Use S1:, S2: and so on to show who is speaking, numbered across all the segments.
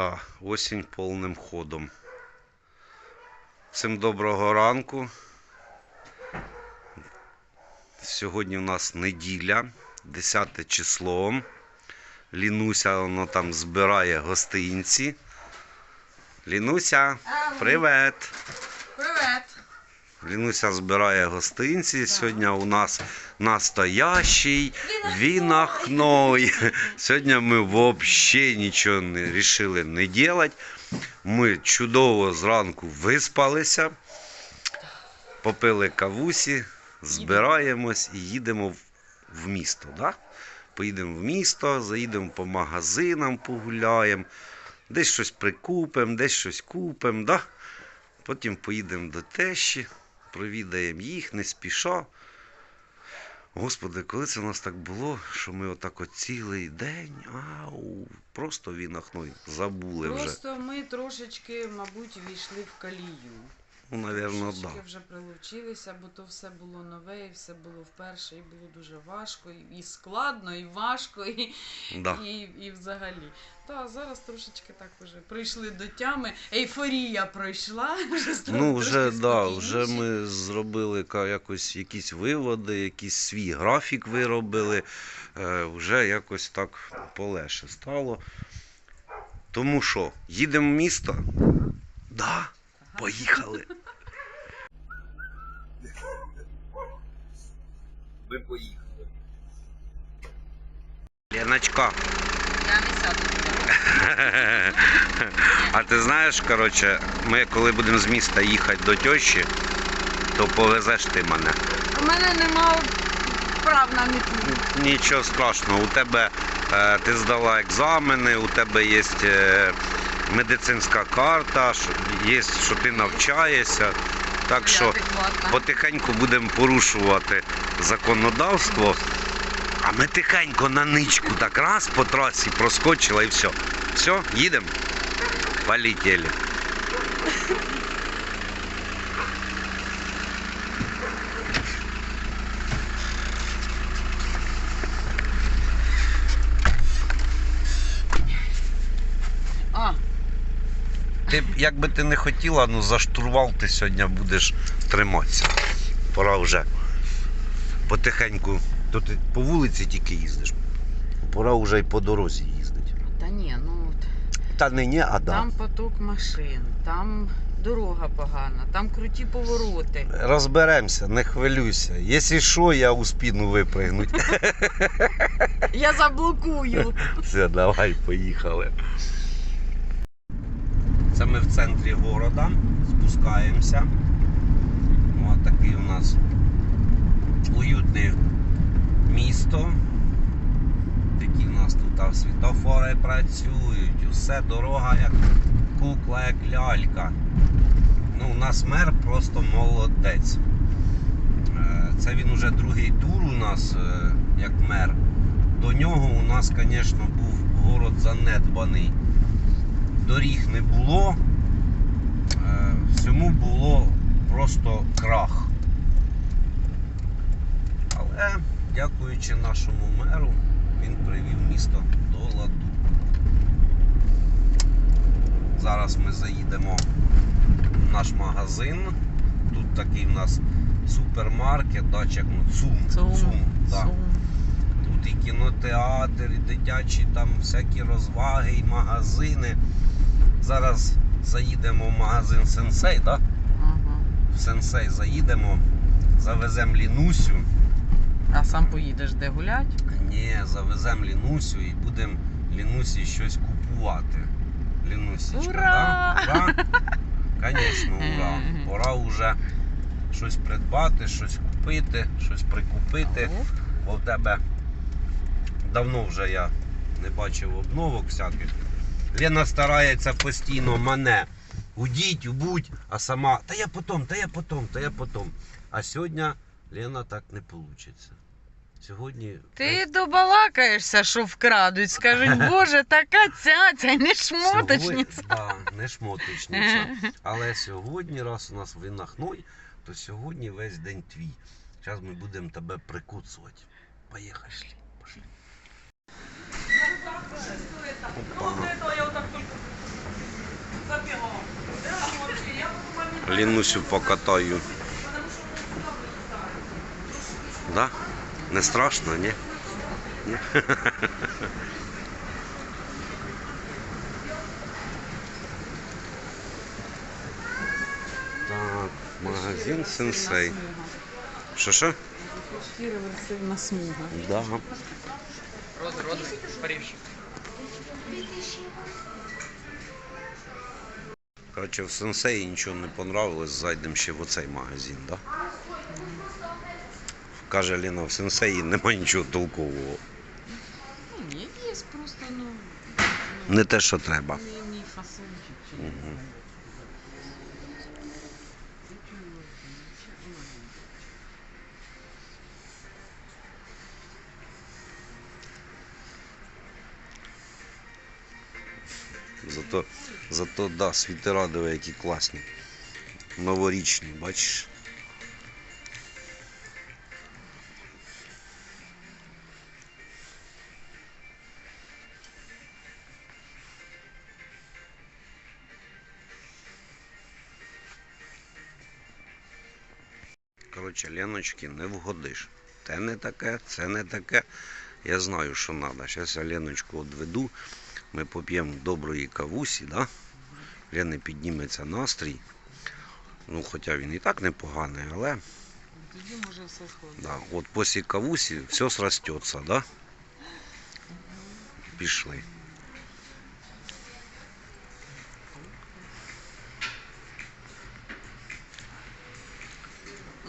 S1: Да, осінь повним ходом. Всім доброго ранку. Сьогодні у нас неділя, 10 число. Лінуся воно там збирає гостинці. Лінуся, привет!
S2: Привет!
S1: Лінуся збирає гостинці. Сьогодні у нас настоящий вінахной. Сьогодні ми взагалі нічого не вирішили не робити. Ми чудово зранку виспалися, попили кавусі, збираємось і їдемо в- в місто. Да? Поїдемо в місто, заїдемо по магазинам, погуляємо, десь щось прикупимо, десь щось купимо. Да? Потім поїдемо до тещі, провідаємо їх, не спіша. Господи, коли це у нас так було, що ми отак от цілий день, ау, просто вінахной, забули вже.
S2: Просто ми трошечки, мабуть, війшли в колію.
S1: Ну,
S2: Трошечки
S1: так.
S2: вже прилучилися, бо то все було нове, і все було вперше, і було дуже важко, і- і складно, і важко, і,
S1: Да.
S2: і, і взагалі. Та зараз трошечки так вже прийшли до тями. Ейфорія пройшла. Вже
S1: Ну, вже, да, вже ми зробили якось якісь виводи, якийсь свій графік виробили. Е, вже якось так полегше стало. Тому що, їдемо в місто? Да, поїхали. Ми поїхали. Леночка,
S2: Я не сяду.
S1: а ти знаєш, коротше, ми коли будемо з міста їхати до тещі, то повезеш ти мене.
S2: У мене нема прав на мітлу.
S1: Нічого страшного, у тебе е, ти здала екзамени, у тебе є е, медицинська карта, що- є, що ти навчаєшся. Так що
S2: адекватна.
S1: потихеньку будемо порушувати законодавство. А ми тихенько на ничку так раз по трасі проскочила і все. Все, їдемо. Полетели. Ти як би ти не хотіла, ну за штурвал ти сьогодні будеш триматися. Пора вже потихеньку. То ти по вулиці тільки їздиш. Пора вже й по дорозі їздити.
S2: та ні, ну от
S1: Та не ні, а да.
S2: там поток машин, там дорога погана, там круті повороти.
S1: Розберемося, не хвилюйся. Якщо що, я у спину випригнуть.
S2: Я заблокую.
S1: Все, давай, поїхали. Це ми в центрі города спускаємося. Ось такий у нас уютне місто. Такі у нас тут світофори працюють, усе дорога як кукла, як лялька. Ну, у нас мер просто молодець. Е, Це він уже другий тур у нас е, як мер. До нього у нас, звісно, був город занедбаний. Доріг не було. Е, Всьому було просто крах. Але дякуючи нашому меру, він привів місто до ладу. Зараз ми заїдемо в наш магазин. Тут такий у нас супермаркет, да, як, ну, ЦУМ. ЦУМ, да. Тут і кінотеатр, і дитячі там всякі розваги, і магазини. Зараз заїдемо в магазин Сенсей, да?
S2: Ага.
S1: в Сенсей заїдемо, завеземо Лінусю.
S2: А сам поїдеш де гулять?
S1: Ні, завеземо Лінусю і будемо Лінусі щось купувати. Лінусічка,
S2: Ура!
S1: Да? Ура? Звісно, ура. Пора вже щось придбати, щось купити, щось прикупити. бо в тебе давно вже я не бачив обновок всяких. Лена старається постійно мене удіть, убудь, а сама, та я потом, та я потом, та я потом. А сьогодні Лена так не вийде. Сьогодні
S2: Ти е, добалакаєшся, що вкрадуть. Скажуть, боже, така цяця, не шмоточниця.
S1: Да, не шмоточниця. Але сьогодні, раз у нас винахной, то сьогодні весь день твій. Зараз ми будемо тебе прикуцувати. Поїхали. Пошли. Лінусю покатаю. Да? Не страшно, ні? Ні? Так, магазин сенсей. Що що?
S2: Шкіра версивна смуга.
S1: Да.
S3: Рози, рози, Париж.
S1: Коротше, в сенсеї нічого не понравилось, зайдемо ще в оцей магазин, да? Каже Ліна, в сенсеї нема нічого толкового.
S2: Ну, ні, є просто, ну,
S1: Не те, що треба.
S2: не мій фасончик. чи не
S1: Мгм.
S2: знаю.
S1: Зато, зато да, світера диви, які класні. Новорічні, бачиш? Коротше, не вгодиш. Те не таке, це не таке. Я знаю, що треба. Зараз я Леночку відведу. Ми поп'ємо доброї кавусі, да? Лени підніметься настрій. Ну, хоча він і так непоганий, але
S2: Тоді може все сходить.
S1: да, от після кавусі все срастеться, да? Пішли.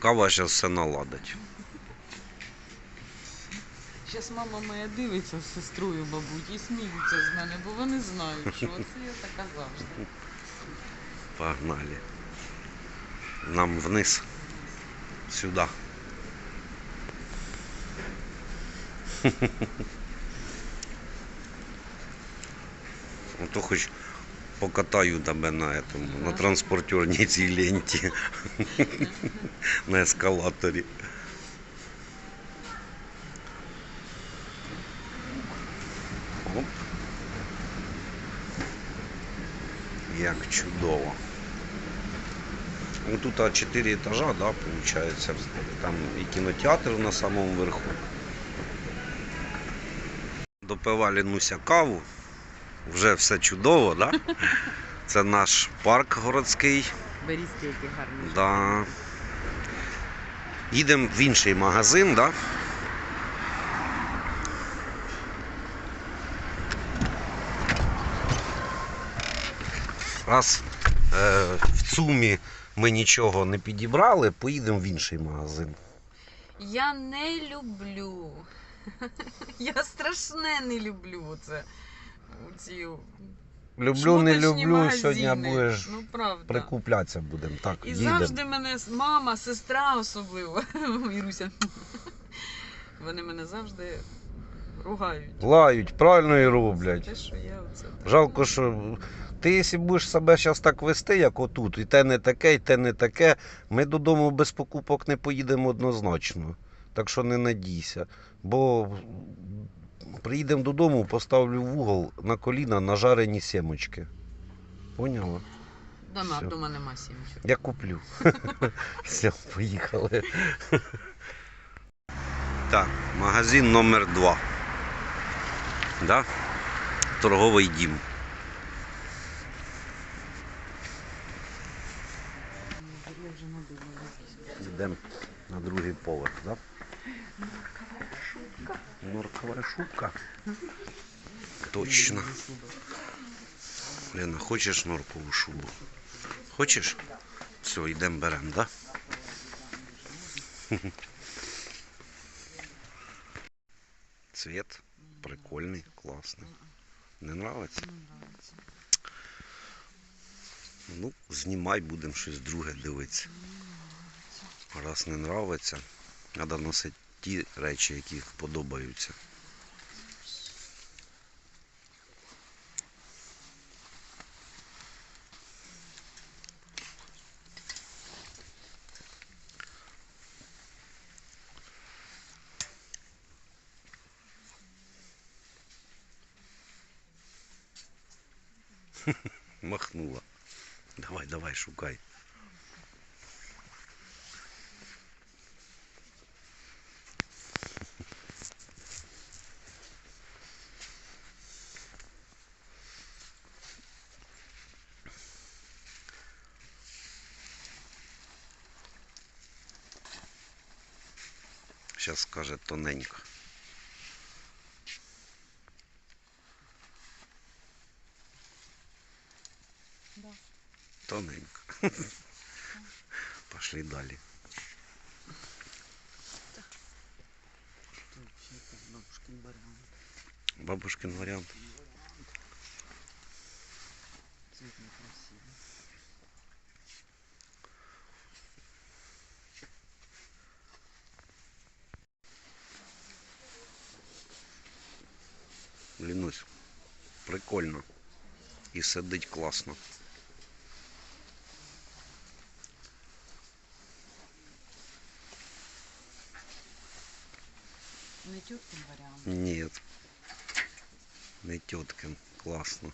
S1: Кава зараз все наладить.
S2: Зараз мама моя дивиться з сестрою, бабуть, і сміються з мене, бо вони знають, що це я така завжди.
S1: Погнали. Нам вниз. Сюда. А то хоч покатаю тебе на этом, на транспортерній цій ленті. на ескалаторі. Оп. Як чудово. Ну тут а, 4 этажа, да, получается. Там і кінотеатр на самому верху. Допивали Нуся каву. Вже все чудово, да? Це наш парк городський.
S2: Берізки які гарні.
S1: Да. Їдемо в інший магазин, да? Раз е, в ЦУМі ми нічого не підібрали, поїдемо в інший магазин.
S2: Я не люблю. Я страшне не люблю це. Ці
S1: Люблю, не
S2: шмоточні
S1: люблю,
S2: магазини.
S1: сьогодні будеш
S2: Ну, правда.
S1: прикуплятися будемо. Так,
S2: І
S1: їдемо.
S2: завжди мене с- мама, сестра особливо, Іруся. Вони мене завжди ругають.
S1: Лають, правильно і
S2: За
S1: роблять.
S2: те, що я оце так.
S1: Жалко, що ти, якщо будеш себе зараз так вести, як отут, і те не таке, і те не таке, ми додому без покупок не поїдемо однозначно. Так що не надійся. Бо приїдемо додому, поставлю в угол на коліна нажарені сімочки. Поняла?
S2: Дома,
S1: Всё.
S2: дома нема сімчик.
S1: Я куплю. Все, поїхали. Так, магазин номер 2 Да? Торговий дім. Йдемо на другий поверх, так? Да? Норкова шубка. Точно. Лена, хочеш норкову шубу? Хочеш? Все, йдемо беремо? Да? Цвет прикольний, класний. Не нравиться. Ну, знімай, будемо щось друге дивитися. Раз не нравиться, треба носити ті речі, які подобаються. Махнула. Давай, давай, шукай. Тоненько.
S2: Да.
S1: Тоненько. Пошли далі.
S2: Бабушкин варіант.
S1: Бабушкин варіант.
S2: Цвіт некрасивий.
S1: Лінусь. Прикольно. І сидить класно.
S2: Не тюткин варіант.
S1: Нет. Не теткин. Классно.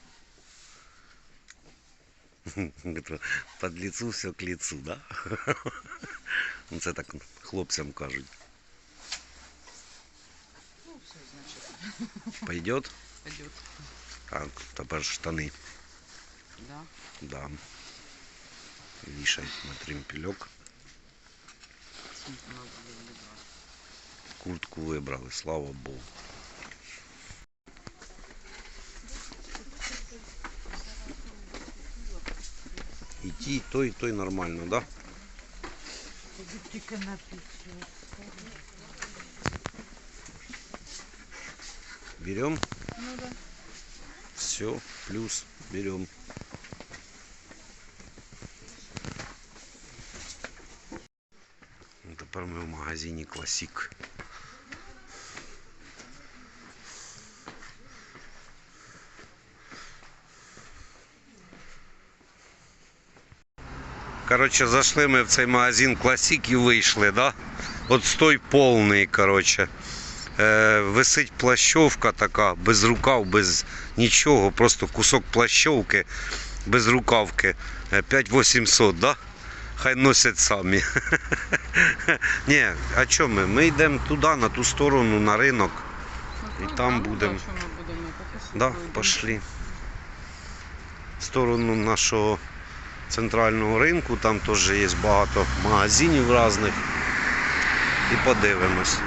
S1: Это Под лицу все к лицу, да? Ну, Це так хлопцям кажуть.
S2: Ну, все, значить,
S1: Пойдет?
S2: пойдет.
S1: Так, тепер штани.
S2: Да.
S1: Да. Вішай на тримпельок.
S2: Сумку надо було вибрати.
S1: Куртку вибрали, слава Богу. І ті, і той, і той нормально, да?
S2: Тільки на піцу.
S1: Берем?
S2: Ну да.
S1: Все, плюс берем. Тепер ми в магазині Класік. Коротше, зайшли ми в цей магазин Класік і вийшли, да? От стой повний, коротше. Е, висить плащовка така, без рукав, без нічого, просто кусок плащовки без рукавки. Е, 5800, да? Хай носять самі. Ні, а що ми? Ми йдемо туди, на ту сторону, на ринок. І там.
S2: Що ми будемо
S1: Да, пошли. В сторону нашого центрального ринку, там теж є багато магазинів різних. І подивимось.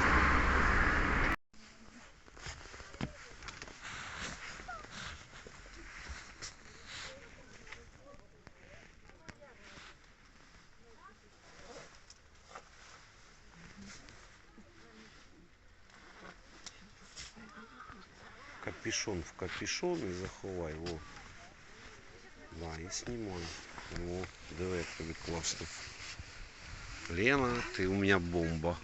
S1: Капюшон в капюшон і заховай. Во. Да, і знімай. О, диви, як тобі класно. Лена, ти у мене бомба.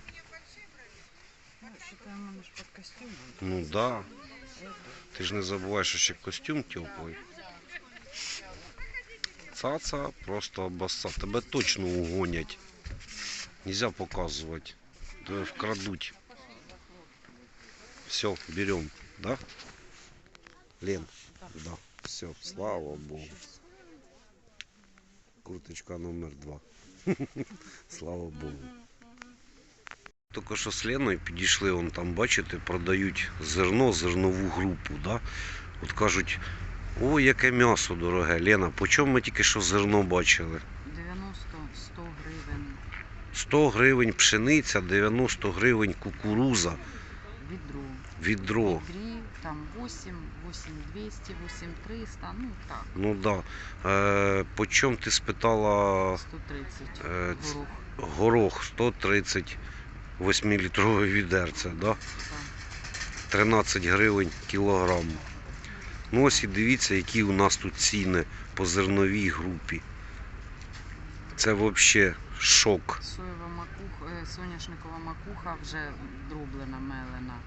S2: Ну, що там у мене ж під костюмом.
S1: Ну да. Ти ж не забувай, що ще костюм теплий. Цаца просто обоса. Тебе точно угонять. Нельзя показувати. Тебе вкрадуть. Все, берем, да? Лен, да. Все, слава Богу. Курточка номер два. Слава Богу. Тільки що з Леною підійшли, вон там, бачите, продають зерно, зернову групу. Да? От кажуть, ой, яке м'ясо дороге. Лена, по чому ми тільки що зерно бачили?
S2: 90-100 гривень
S1: 100 гривень пшениця, 90 гривень кукуруза,
S2: відро.
S1: відро.
S2: Там 8, 8200, 8300, ну так,
S1: Ну да. Е, по чому ти спитала
S2: 130
S1: Е, ц-
S2: горох.
S1: горох 130 8-літрове відерце, да?
S2: Так.
S1: 13 гривень кілограм. Ну ось і дивіться, які у нас тут ціни по зерновій групі. Це взагалі шок.
S2: Соєва макуха, е, соняшникова макуха вже дроблена, мелена.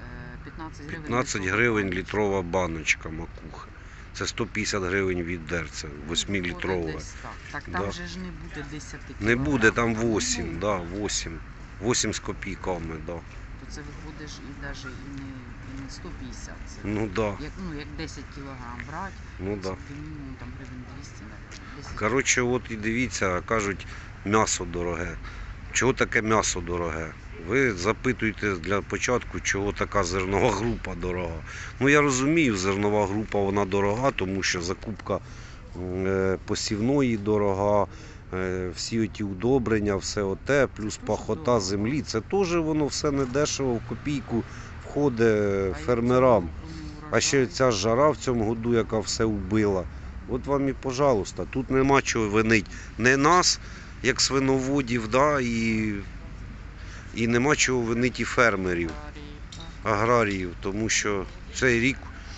S2: Е, 15 гривень.
S1: 15
S2: літрова
S1: гривень
S2: баночка.
S1: літрова баночка макухи. Це 150 гривень відерце, 8-літрове.
S2: Так, так там
S1: Да.
S2: же ж не буде 10
S1: Не буде, там 8,
S2: Ну,
S1: да, 8. 8 з копійками, да.
S2: То це виходить і навіть і не, і не 150. Це
S1: Ну да,
S2: як, ну, як 10 кілограм брати,
S1: ну да.
S2: мінімум там гривень 200. навіть, 10.
S1: Коротше, от і дивіться, кажуть, м'ясо дороге. Чого таке м'ясо дороге? Ви запитуєте для початку, чого така зернова група дорога. Ну я розумію, зернова група вона дорога, тому що закупка е, посівної дорога, е, всі ті удобрення, все оте, плюс пахота землі. Це теж воно все недешево в копійку входить фермерам. А ще ця жара в цьому году, яка все вбила. От вам і пожалуйста, тут нема чого винить. Не нас, як свиноводів, да, і, і нема чого винить і фермерів, аграріїв, тому що цей рік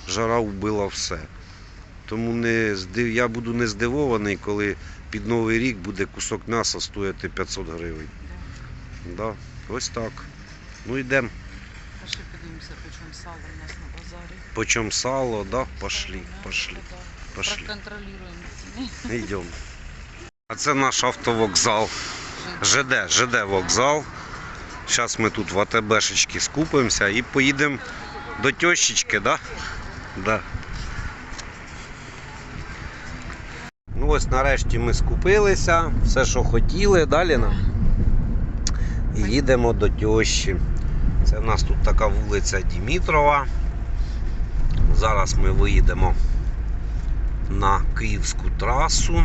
S1: жара вбила все. Тому не, я буду не здивований, коли під Новий рік буде кусок м'яса стояти 500 гривень. Да, ось так. Ну йдемо.
S2: Пошли подивимося, по чому сало у нас на базарі.
S1: Почем сало, да? Пошли, пошли, пошли.
S2: Проконтролюємо ціни.
S1: Йдемо. А це наш автовокзал. ЖД, ЖД вокзал. Зараз ми тут в АТБшечки скупимося і поїдемо до тьощечки, да? Да. Ну ось нарешті ми скупилися, все, що хотіли, далі нам. І їдемо до тьощі. Це в нас тут така вулиця Дімітрова. Зараз ми виїдемо на Київську трасу.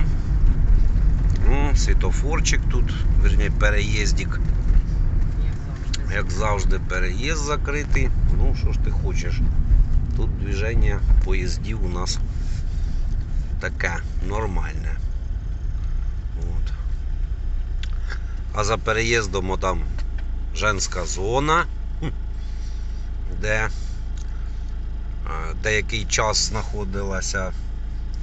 S1: Ну, світофорчик тут, верні, переїздик. Як завжди, переїзд закритий. Ну, що ж ти хочеш? Тут движення поїздів у нас таке нормальне. От. А за переїздом там женська зона, де е, деякий час знаходилася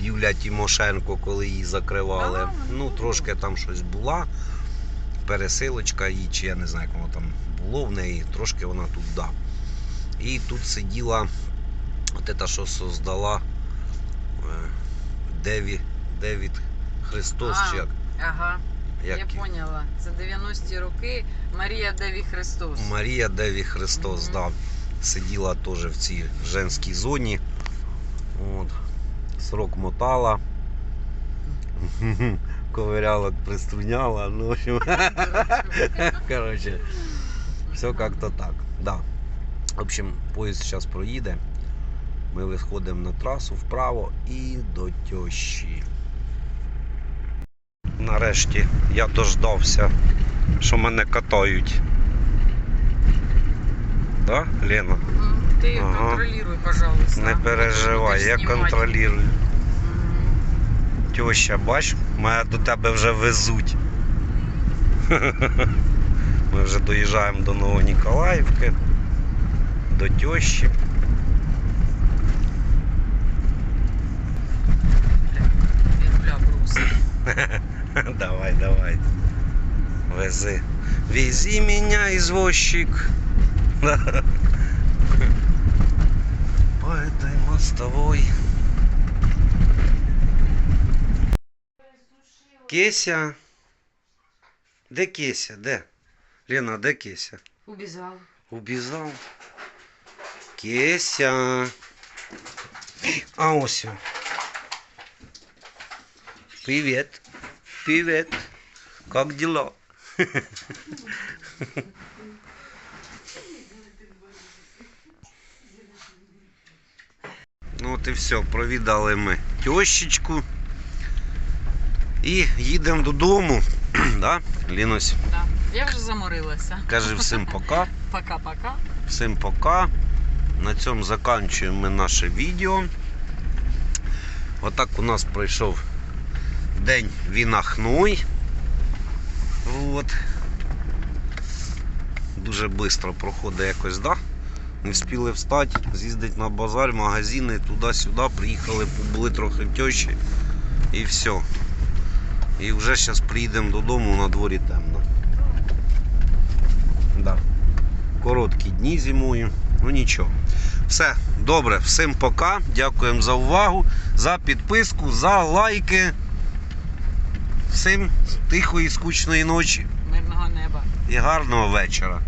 S1: Юля Тимошенко, коли її закривали.
S2: А,
S1: ну,
S2: ну.
S1: трошки там щось була. Пересилочка її, чи я не знаю, як воно там було в неї, трошки вона тут да. І тут сиділа от та, що создала е, Деві, Девід Христос,
S2: А,
S1: чи як,
S2: Ага,
S1: як
S2: я поняла. Це 90-ті роки Марія Деві Христос.
S1: Марія Деві Христос,
S2: Мгм.
S1: да. Сиділа теж в цій женській зоні. От. Срок мотала. Ковирялок приструняла. Ну, в общем, короче, все как-то так. Да. В общем, поїзд зараз проїде. Ми виходимо на трасу вправо і до тьощі. Нарешті я дождався, що мене катають. Да, Лена?
S2: Ти
S1: Ага.
S2: контролюй, пожалуйста.
S1: Не переживай, я контролюю. Тьоща, бач, мене до тебе вже везуть. Ми вже доїжджаємо до Новоніколаївки, до тьощі. Давай, давай. Вези. Вези меня, извозчик. По этой мостовой. Кеся. Де Кеся? Де? Лена, де Кеся?
S2: Убіжав.
S1: Убіжав. Кеся. А ось. він. Привет. Привет. Как дела? от і все, провідали ми тьощечку. І їдемо додому. да? Лінусь,
S2: Да. Я вже заморилася.
S1: каже всім пока.
S2: Пока-пока.
S1: Всім пока. На цьому закінчуємо ми наше відео. Отак у нас пройшов день вінахной. От. Дуже швидко проходить якось, да? Не встигли встати, з'їздити на базар, магазини, туди-сюди, приїхали, побули трохи в тьощі і все. І вже зараз приїдемо додому, на дворі темно. Да короткі дні зимою. Ну нічого. Все, добре, всім пока. Дякуємо за увагу, за підписку, за лайки. Всім тихої, скучної ночі
S2: Мирного неба.
S1: і гарного вечора.